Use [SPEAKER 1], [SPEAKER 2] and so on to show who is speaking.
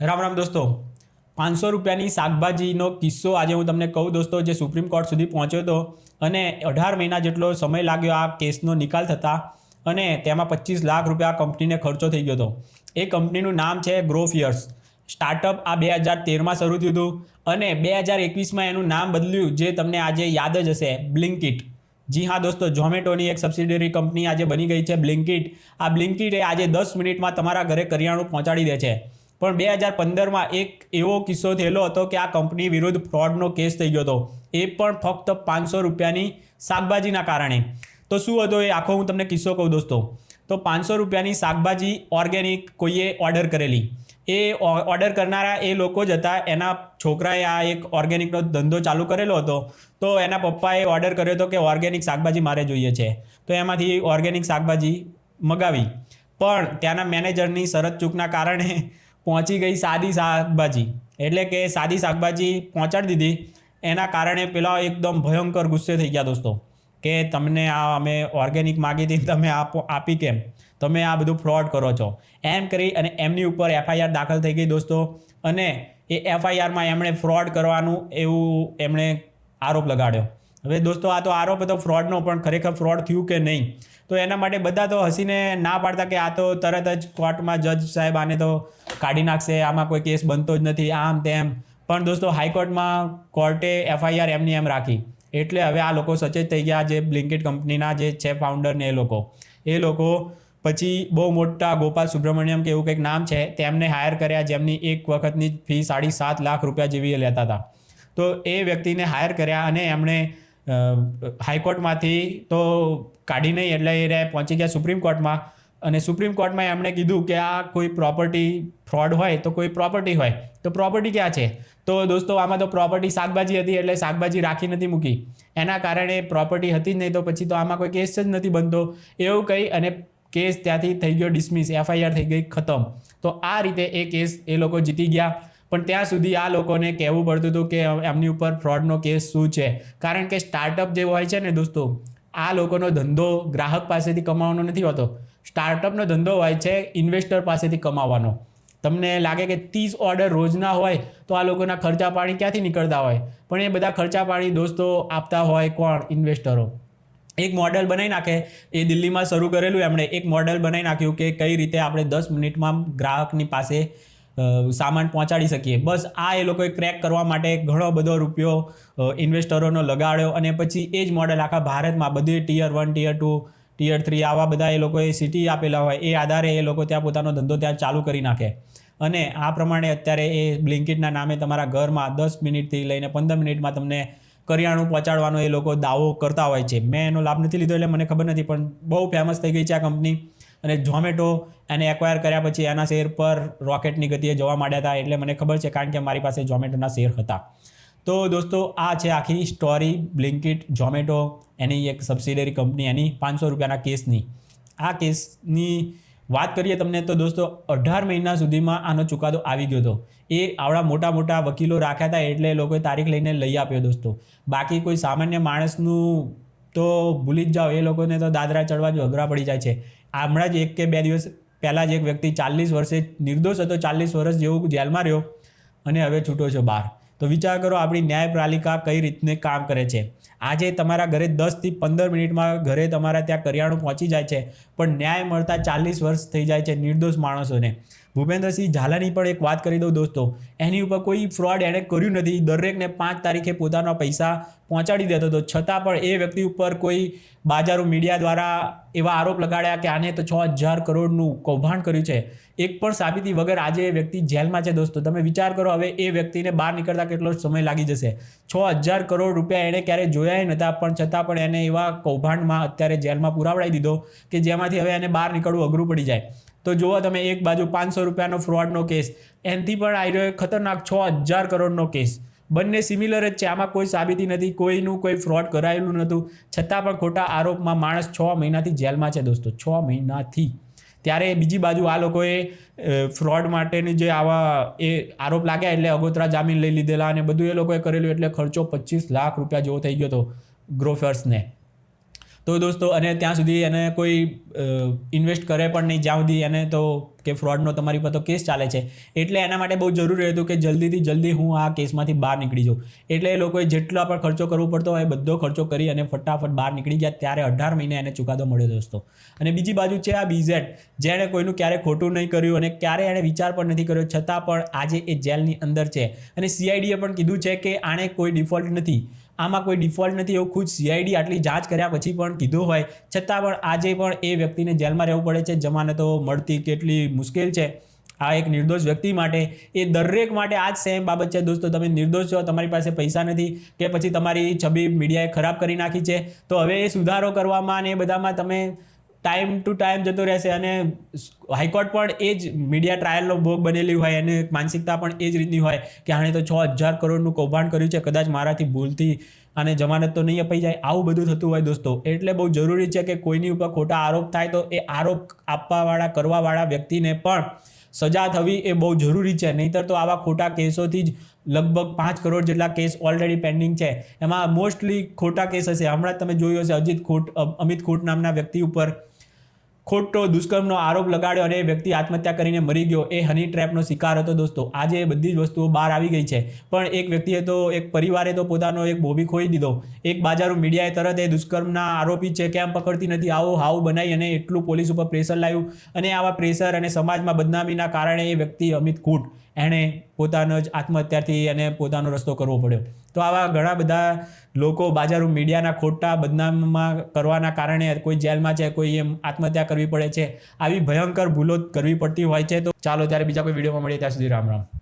[SPEAKER 1] રામ રામ દોસ્તો. પાંચસો રૂપિયાની શાકભાજીનો કિસ્સો આજે હું તમને કહું દોસ્તો, જે સુપ્રીમ કોર્ટ સુધી પહોંચ્યો હતો અને અઢાર મહિના જેટલો સમય લાગ્યો આ કેસનો નિકાલ થતાં અને તેમાં પચીસ લાખ રૂપિયા કંપનીને ખર્ચો થઈ ગયો હતો. એ કંપનીનું નામ છે ગ્રોફિયર્સ. સ્ટાર્ટઅપ આ બે હજાર તેરમાં શરૂ થયું હતું અને બે હજાર એકવીસમાં એનું નામ બદલ્યું, જે તમને આજે યાદ જ હશે, બ્લિંકિટ. જી હા દોસ્તો, ઝોમેટોની એક સબસિડરી કંપની આજે બની ગઈ છે બ્લિંકિટ. આ બ્લિંકિટ એ આજે દસ મિનિટમાં તમારા ઘરે કરિયાણું પહોંચાડી દે છે. પણ બે હજાર પંદરમાં એક એવો કિસ્સો થયેલો હતો કે આ કંપની વિરુદ્ધ ફ્રોડનો કેસ થઈ ગયો હતો. એ પણ ફક્ત પાંચસો રૂપિયાની શાકભાજીના કારણે. તો શું હતો એ? આખો હું તમને કિસ્સો કહું દોસ્તો. તો પાંચસો રૂપિયાની શાકભાજી ઓર્ગેનિક કોઈએ ઓર્ડર કરેલી. એ ઓર્ડર કરનારા એ લોકો જ હતા. એના છોકરાએ આ એક ઓર્ગેનિકનો ધંધો ચાલુ કરેલો હતો. તો એના પપ્પાએ ઓર્ડર કર્યો હતો કે ઓર્ગેનિક શાકભાજી મારે જોઈએ છે. તો એમાંથી ઓર્ગેનિક શાકભાજી મગાવી. પણ ત્યાંના મેનેજરની શરત ચૂકના કારણે પહોંચી ગઈ સાદી શાકભાજી. એટલે કે સાદી શાકભાજી પહોંચાડી દીધી. એના કારણે પેલા એકદમ ભયંકર ગુસ્સે થઈ ગયા દોસ્તો. કે તમને આ અમે ઓર્ગેનિક માગી હતી, તમે આપો, આપી કેમ? તમે આ બધું ફ્રોડ કરો છો. એમ કરી અને એમની ઉપર એફઆઈઆર દાખલ થઈ ગઈ દોસ્તો. અને એ એફઆઈઆરમાં એમણે ફ્રોડ કરવાનું એવું એમણે આરોપ લગાડ્યો. હવે દોસ્તો આ તો આરોપ હતો ફ્રોડનો પણ ખરેખર ફ્રોડ થયું કે નહીં? તો એના માટે બધા તો હસીને ના પાડતા કે આ તો તરત જ કોર્ટમાં જજ સાહેબ આને તો કાઢી નાખશે, આમાં કોઈ કેસ બનતો જ નથી, આમ તેમ. પણ દોસ્તો, હાઈકોર્ટમાં કોર્ટે એફઆઈઆર એમની એમ રાખી. એટલે હવે આ લોકો સચેત થઈ ગયા, જે બ્લિન્કેટ કંપનીના જે છે ફાઉન્ડર ને એ લોકો. એ લોકો પછી બહુ મોટા ગોપાલ સુબ્રમણ્યમ કે એવું કંઈક નામ છે, તેમને હાયર કર્યા, જેમની એક વખતની ફી સાડી સાત લાખ રૂપિયા જેવી લેતા હતા. તો એ વ્યક્તિને હાયર કર્યા અને એમણે હાઈકોર્ટમાંથી તો કાઢી નહીં, એટલે એ પહોંચી ગયા સુપ્રીમ કોર્ટમાં. અને સુપ્રીમ કોર્ટમાં એમણે કીધું કે આ કોઈ પ્રોપર્ટી ફ્રોડ હોય તો કોઈ પ્રોપર્ટી હોય. તો પ્રોપર્ટી ક્યાં છે? તો દોસ્તો, આમાં તો પ્રોપર્ટી શાકભાજી હતી એટલે શાકભાજી રાખી નથી મૂકી. એના કારણે પ્રોપર્ટી હતી જ નહીં તો પછી તો આમાં કોઈ કેસ જ નથી બનતો. એવું કહી અને કેસ ત્યાંથી થઈ ગયો ડિસમિસ એફઆઈઆર થઈ ગઈ ખતમ. તો આ રીતે એ કેસ એ લોકો જીતી ગયા. પણ ત્યાં સુધી આ લોકોને કહેવું પડતું હતું કે એમની ઉપર ફ્રોડનો કેસ શું છે? કારણ કે સ્ટાર્ટઅપ જે હોય છે ને દોસ્તો, આ લોકોનો ધંધો ગ્રાહક પાસેથી કમાવાનો નથી હોતો. સ્ટાર્ટઅપનો ધંધો હોય છે, ઇન્વેસ્ટર પાસેથી કમાવાનો. તમને લાગે કે ત્રીસ ઓર્ડર રોજના હોય, તો આ લોકોના ખર્ચા પાણી ક્યાંથી નીકળતા હોય? પણ એ બધા ખર્ચા પાણી દોસ્તો આપતા હોય કોણ? ઇન્વેસ્ટરો. એક મોડેલ બનાવી નાખે, એ દિલ્હીમાં શરૂ કરેલું, એમણે એક મોડેલ બનાવી નાખ્યું કે કઈ રીતે આપણે દસ મિનિટમાં ગ્રાહકની પાસે સામાન પહોંચાડી શકીએ. બસ આ એ લોકોએ ક્રેક કરવા માટે ઘણો બધો રૂપિયો ઇન્વેસ્ટરોનો લગાડ્યો અને પછી એ જ મોડેલ આખા ભારતમાં બધી tier one tier two tier three આવા બધા એ લોકોએ સિટી આપેલા હોય, એ આધારે એ લોકો ત્યાં પોતાનો ધંધો ત્યાં ચાલુ કરી નાખે. અને આ પ્રમાણે અત્યારે એ બ્લિન્કિટના નામે તમારા ઘરમાં દસ મિનિટથી લઈને પંદર મિનિટમાં તમને કરિયાણું પહોંચાડવાનો એ લોકો દાવો કરતા હોય છે. મેં એનો લાભ નથી લીધો એટલે મને ખબર નથી, પણ બહુ ફેમસ થઈ ગઈ છે આ કંપની અને ઝોમેટો એને એક્વાયર કર્યા પછી એના શેર પર રોકેટની ગતિએ જવા માંડ્યા હતા એટલે મને ખબર છે, કારણ કે મારી પાસે ઝોમેટોના શેર હતા. તો દોસ્તો, આ છે આખી સ્ટોરી બ્લિન્કિટ ઝોમેટો એની એક સબસિડરી કંપની એની પાંચસો રૂપિયાના કેસની. આ કેસની વાત કરીએ તમને તો દોસ્તો, અઢાર મહિના સુધીમાં આનો ચુકાદો આવી ગયો હતો. એ આવડા મોટા મોટા વકીલો રાખ્યા હતા એટલે એ લોકોએ તારીખ લઈને લઈ આપ્યો દોસ્તો. બાકી કોઈ સામાન્ય માણસનું તો ભૂલી જ જાઓ, એ લોકોને તો દાદરા ચડવા જ અઘરા પડી જાય છે. હમણાં જ એક કે બે દિવસ પહેલાં જ એક વ્યક્તિ ચાલીસ વર્ષે, નિર્દોષ હતો, ચાલીસ વર્ષ જેવું જેલમાં રહ્યો અને હવે છૂટો છો બહાર. તો વિચાર કરો આપણી ન્યાયપાલિકા કઈ રીતને કામ કરે છે. આજે તમારા ઘરે દસથી પંદર મિનિટમાં ઘરે તમારા ત્યાં કરિયાણું પહોંચી જાય છે, પણ ન્યાય મળતા ચાલીસ વર્ષ થઈ જાય છે નિર્દોષ માણસોને. ભૂપેન્દ્રસિંહ ઝાલાની પણ એક વાત કરી દઉં દોસ્તો. એની ઉપર કોઈ ફ્રોડ એણે કર્યું નથી. દરેકને પાંચ તારીખે પોતાના પૈસા પહોંચાડી દેતો હતો. છતાં પણ એ વ્યક્તિ ઉપર કોઈ બાજારો મીડિયા દ્વારા એવા આરોપ લગાડ્યા કે આને તો છ હજાર કરોડનું કૌભાંડ કર્યું છે. એક પણ સાબિતી વગર આજે એ વ્યક્તિ જેલમાં છે દોસ્તો. તમે વિચાર કરો, હવે એ વ્યક્તિને બહાર નીકળતા કેટલો સમય લાગી જશે? છ હજાર કરોડ રૂપિયા એણે ક્યારેય જોયા નહોતા, પણ છતાં પણ એને એવા કૌભાંડમાં અત્યારે જેલમાં પુરાવડાવી દીધો કે જેમાંથી હવે એને બહાર નીકળવું અઘરું પડી જાય. તો જુઓ તમે, એક બાજુ પાંચસો રૂપિયાનો ફ્રોડનો કેસ એનથી પણ રહ્યો ખતરનાક છ હજાર કરોડનો કેસ બંને સિમિલર જ છે, આમાં કોઈ સાબિતી નથી, કોઈનું કોઈ ફ્રોડ કરાયેલું નહોતું. છતાં પણ ખોટા આરોપમાં માણસ છ મહિનાથી જેલમાં છે દોસ્તો, છ મહિનાથી. ત્યારે બીજી બાજુ આ લોકોએ ફ્રોડ માટેની જે આવા એ આરોપ લાગ્યા એટલે અગોતરા જામીન લઈ લીધેલા અને બધું એ લોકોએ કરેલું એટલે ખર્ચો પચીસ લાખ રૂપિયા જેવો થઈ ગયો હતો ગ્રોફર્સને તો દોસ્તો, અને ત્યાં સુધી એને કોઈ ઇન્વેસ્ટ કરે પણ નહીં. જ્યાં સુધી એને તો કે ફ્રોડનો તમારી પર તો કેસ ચાલે છે. એટલે એના માટે બહુ જરૂરી હતું કે જલ્દીથી જલ્દી હું આ કેસમાંથી બહાર નીકળી જાઉં. એટલે એ લોકોએ જેટલા પણ ખર્ચો કરવો પડતો હોય, એ બધો ખર્ચો કરી અને ફટાફટ બહાર નીકળી ગયા. ત્યારે અઢાર મહિને એને ચુકાદો મળ્યો દોસ્તો. અને બીજી બાજુ છે આ બીઝેડ જેણે કોઈનું ક્યારે ખોટું નહીં કર્યું અને ક્યારે એણે વિચાર પણ નથી કર્યો. છતાં પણ આજે એ જેલની અંદર છે. અને સીઆઈડીએ પણ કીધું છે કે આણે કોઈ ડિફોલ્ટ નથી. આમાં કોઈ ડિફોલ્ટ નથી એવું ખુદ સીઆઈડી આટલી જાંચ કર્યા પછી પણ કીધું હોય. છતાં પણ આજે પણ એ વ્યક્તિને જેલમાં રહેવું પડે છે. જમાનતો મળતી કેટલી મુશ્કેલ છે. આ એક નિર્દોષ વ્યક્તિ માટે એ દરેક માટે આ જ સેમ બાબત છે. દોસ્તો, તમે નિર્દોષ છો, તમારી પાસે પૈસા નથી કે પછી તમારી છબી મીડિયાએ ખરાબ કરી નાખી છે. તો હવે એ સુધારો કરવામાં અને એ બધામાં તમે ટાઈમ ટુ ટાઈમ જતો રહેશે અને હાઈકોર્ટ પણ એ જ મીડિયા ટ્રાયલનો ભોગ બનેલી હોય અને માનસિકતા પણ એ જ રીતની હોય કે આણે તો છ હજાર કરોડનું કૌભાંડ કર્યું છે, કદાચ મારાથી ભૂલથી અને જમાનત તો નહીં અપાઈ જાય, આવું બધું થતું હોય દોસ્તો. એટલે બહુ જરૂરી છે કે કોઈની ઉપર ખોટા આરોપ થાય તો એ આરોપ આપવાવાળા, કરવાવાળા વ્યક્તિને પણ સજા થવી એ બહુ જરૂરી છે. નહીંતર તો આવા ખોટા કેસોથી જ લગભગ પાંચ કરોડ જેટલા કેસ ઓલરેડી પેન્ડિંગ છે. એમાં મોસ્ટલી ખોટા કેસ હશે. હમણાં તમે જોયું હશે અજીત ખોટ અમિત ખોટ નામના વ્યક્તિ ઉપર ખોટો દુષ્કર્મનો આરોપ લગાડ્યો અને વ્યક્તિ આત્મહત્યા કરીને મરી ગયો. એ હની ટ્રેપનો શિકાર હતો દોસ્તો. આજે એ બધી જ વસ્તુઓ બહાર આવી ગઈ છે. પણ એક વ્યક્તિએ તો, એક પરિવારે તો પોતાનો એક બોબી ખોઈ દીધો. એક બાજારું મીડિયાએ તરત એ દુષ્કર્મના આરોપી છે કેમ પકડતી નથી? આવો હાવ બનાવી અને એટલું પોલીસ ઉપર પ્રેશર લાવ્યું. અને આવા પ્રેશર અને સમાજમાં બદનામીના કારણે એ વ્યક્તિ અમિત કૂટ એણે પોતાનો જ આત્મહત્યાથી એને પોતાનો રસ્તો કરવો પડ્યો. તો આવા ઘણા બધા લોકો બાજારો મીડિયાના ખોટા બદનામમાં કરવાના કારણે કોઈ જેલમાં છે, કોઈ એમ આત્મહત્યા કરવી પડે છે, આવી ભયંકર ભૂલો કરવી પડતી હોય છે. તો ચાલો ત્યારે બીજા કોઈ વિડીયોમાં મળીએ, ત્યાં સુધી રામ રામ.